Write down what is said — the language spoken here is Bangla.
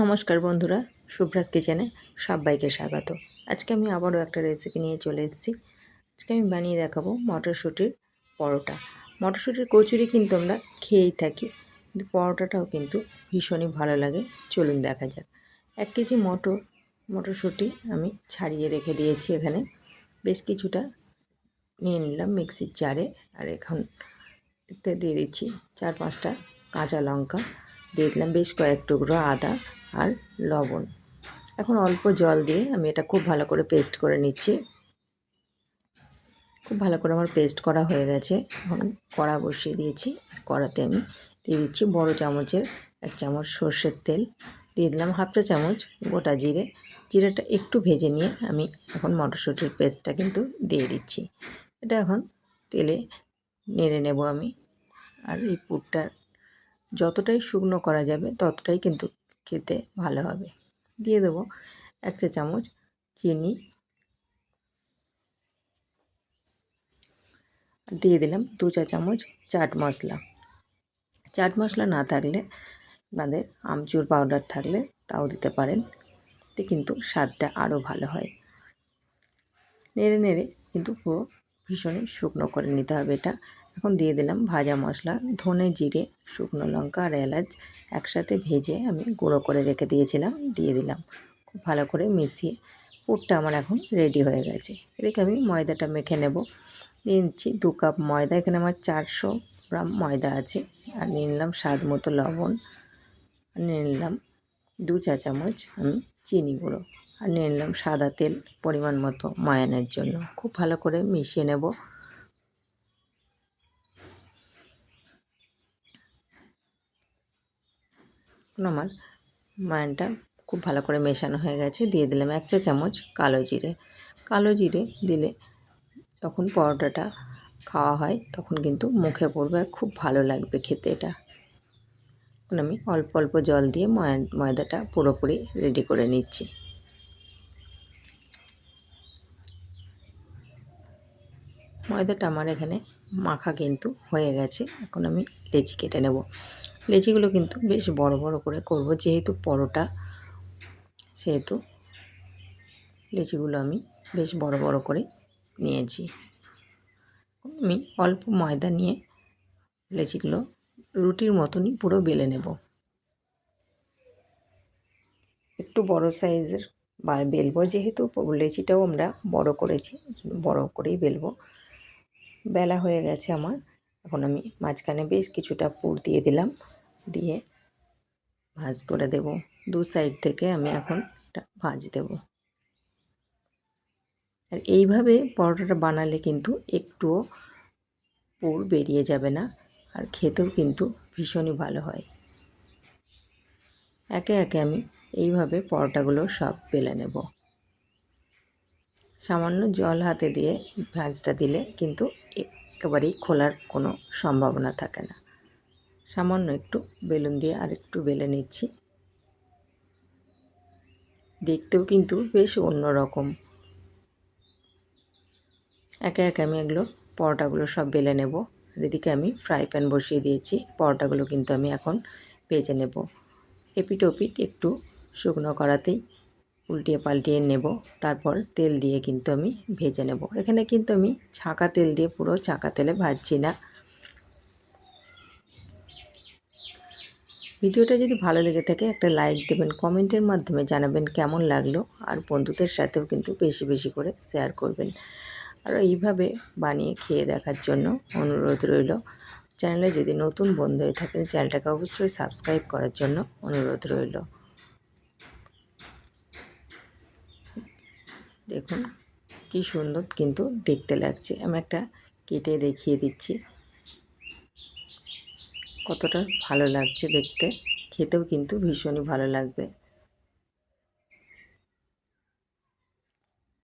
নমস্কার বন্ধুরা শুভ্রাজ কিচেনে সবাইকে স্বাগত। আজকে আমি আবারও একটা রেসিপি নিয়ে চলে এসেছি। আজকে আমি বানিয়ে দেখাবো মটরশুঁটির পরোটা। মটরশুঁটির কচুরি কিন্তু আমরা খেয়েই থাকি, কিন্তু পরোটাটাও কিন্তু ভীষণই ভালো লাগে। চলুন দেখা যাক। এক কেজি মটর, মটরশুঁটি আমি ছাড়িয়ে রেখে দিয়েছি এখানে। বেশ কিছুটা নিয়ে নিলাম মিক্সির জারে, আর এখন দিয়ে দিচ্ছি চার পাঁচটা কাঁচা লঙ্কা। দিয়ে দিলাম বেশ কয়েক টুকরো আদা আর লবণ। এখন অল্প জল দিয়ে আমি এটা খুব ভালো করে পেস্ট করে নিচ্ছি। খুব ভালো করে আমার পেস্ট করা হয়ে গেছে। এখন কড়া বসিয়ে দিয়েছি। কড়াতে আমি দিয়ে দিচ্ছি বড় চামচের এক চামচ সর্ষের তেল। দিয়ে দিলাম হাফটা চামচ গোটা জিরে। জিরেটা একটু ভেজে নিয়ে আমি এখন মটরশুঁটির পেস্টটা কিন্তু দিয়ে দিচ্ছি। এটা এখন তেলে নেড়ে নেব আমি। আর এই পুরটা যতটাই শুকনো করা যাবে ততটাই কিন্তু খেতে ভালো হবে। দিয়ে দেবো এক চা চামচ চিনি। দিয়ে দিলাম দু চা চামচ চাট মশলা। চাট মশলা না থাকলে আমাদের আমচুর পাউডার থাকলে তাও দিতে পারেন। তে কিন্তু স্বাদটা আরও ভালো হয়। নেড়ে নেড়ে কিন্তু পুরো ভীষণই শুকনো করে নিতে হবে এটা। এখন দিয়ে দিলাম ভাজা মশলা, ধনে জিরে, শুকনো লঙ্কা আর এলাচ একসাথে ভেজে আমি গুঁড়ো করে রেখে দিয়েছিলাম, দিয়ে দিলাম খুব ভালো করে মিশিয়ে। পুরটা আমার এখন রেডি হয়ে গেছে। এদিকে আমি ময়দাটা মেখে নেব। নিয়ে নিচ্ছি দু কাপ ময়দা, এখানে আমার চারশো গ্রাম ময়দা আছে। আর নিয়ে নিলাম স্বাদ মতো লবণ। আর নিয়ে নিলাম দু চা চামচ আমি চিনি গুঁড়ো। আর নিয়ে নিলাম সাদা তেল পরিমাণ মতো ময়ানের জন্য। খুব ভালো করে মিশিয়ে নেব। আমার মায়নটা খুব ভালো করে মেশানো হয়ে গেছে। দিয়ে দিলাম এক চা চামচ কালো জিরে। কালো জিরে দিলে যখন পরোটাটা খাওয়া হয় তখন কিন্তু মুখে পড়বে আর খুব ভালো লাগবে খেতে এটা। এখন আমি অল্প অল্প জল দিয়ে ময়া ময়দাটা পুরোপুরি রেডি করে নিচ্ছি। ময়দাটা আমার এখানে মাখা কিন্তু হয়ে গেছে। এখন আমি লেচি কেটে নেব। লেচিগুলো কিন্তু বেশ বড় বড় করে করব। যেহেতু পরোটা, সেহেতু লেচিগুলো আমি বেশ বড় বড় করে নিয়েছি। আমি অল্প ময়দা নিয়ে লেচিগুলো রুটির মতনই পুরো বেলে নেব। একটু বড় সাইজের বেলবো। যেহেতু লেচিটাও আমরা বড় করেছি, বড় করেই বেলবো। বেলা হয়ে গেছে আমার। এখন আমি মাঝখানে বেশ কিছুটা পুর দিয়ে দিলাম। দিয়ে ভাজ করে দেব। দু সাইড থেকে আমি এখন ভাজ দেব। আর এইভাবে পরোটাটা বানালে কিন্তু একটুও পুর বেরিয়ে যাবে না। আর খেতেও কিন্তু ভীষণই ভালো হয়। একে একে আমি এইভাবে পরোটাগুলো সব বেলে নেব। সামান্য জল হাতে দিয়ে ভাঁজটা দিলে কিন্তু একেবারেই খোলার কোনো সম্ভাবনা থাকে না। সামান্য একটু বেলুন দিয়ে আর একটু বেলে নিচ্ছি। দেখতেও কিন্তু বেশ অন্যরকম। একে একে আমি এগুলো, পরোটাগুলো সব বেলে নেব। এদিকে আমি ফ্রাই প্যান বসিয়ে দিয়েছি। পরোটাগুলো কিন্তু আমি এখন ভেজে নেব। এপিট ওপিট একটু শুকনো করাতেই উল্টিয়ে পাল্টিয়ে নেব। তারপর তেল দিয়ে কিন্তু আমি ভেজে নেব। এখানে কিন্তু আমি ছাঁকা তেল দিয়ে পুরো ছাঁকা তেলে ভাজছি না। ভিডিওটা যদি ভালো লেগে থাকে, একটা লাইক দেবেন, কমেন্টের মাধ্যমে জানাবেন কেমন লাগল। আর বন্ধুদের সাথেও কিন্তু বেশি বেশি করে শেয়ার করবেন। আর এইভাবে বানিয়ে খেয়ে দেখার জন্য অনুরোধ রইল। চ্যানেলে যদি নতুন বন্ধু হয়ে থাকেন, চ্যানেলটাকে অবশ্যই সাবস্ক্রাইব করার জন্য অনুরোধ রইল। দেখুন, কি সুন্দর কিন্তু দেখতে লাগছে। আমি একটা কেটে দেখিয়ে দিচ্ছি। কতটা ভালো লাগছে দেখতে। খেতেও কিন্তু ভীষণই ভালো লাগবে।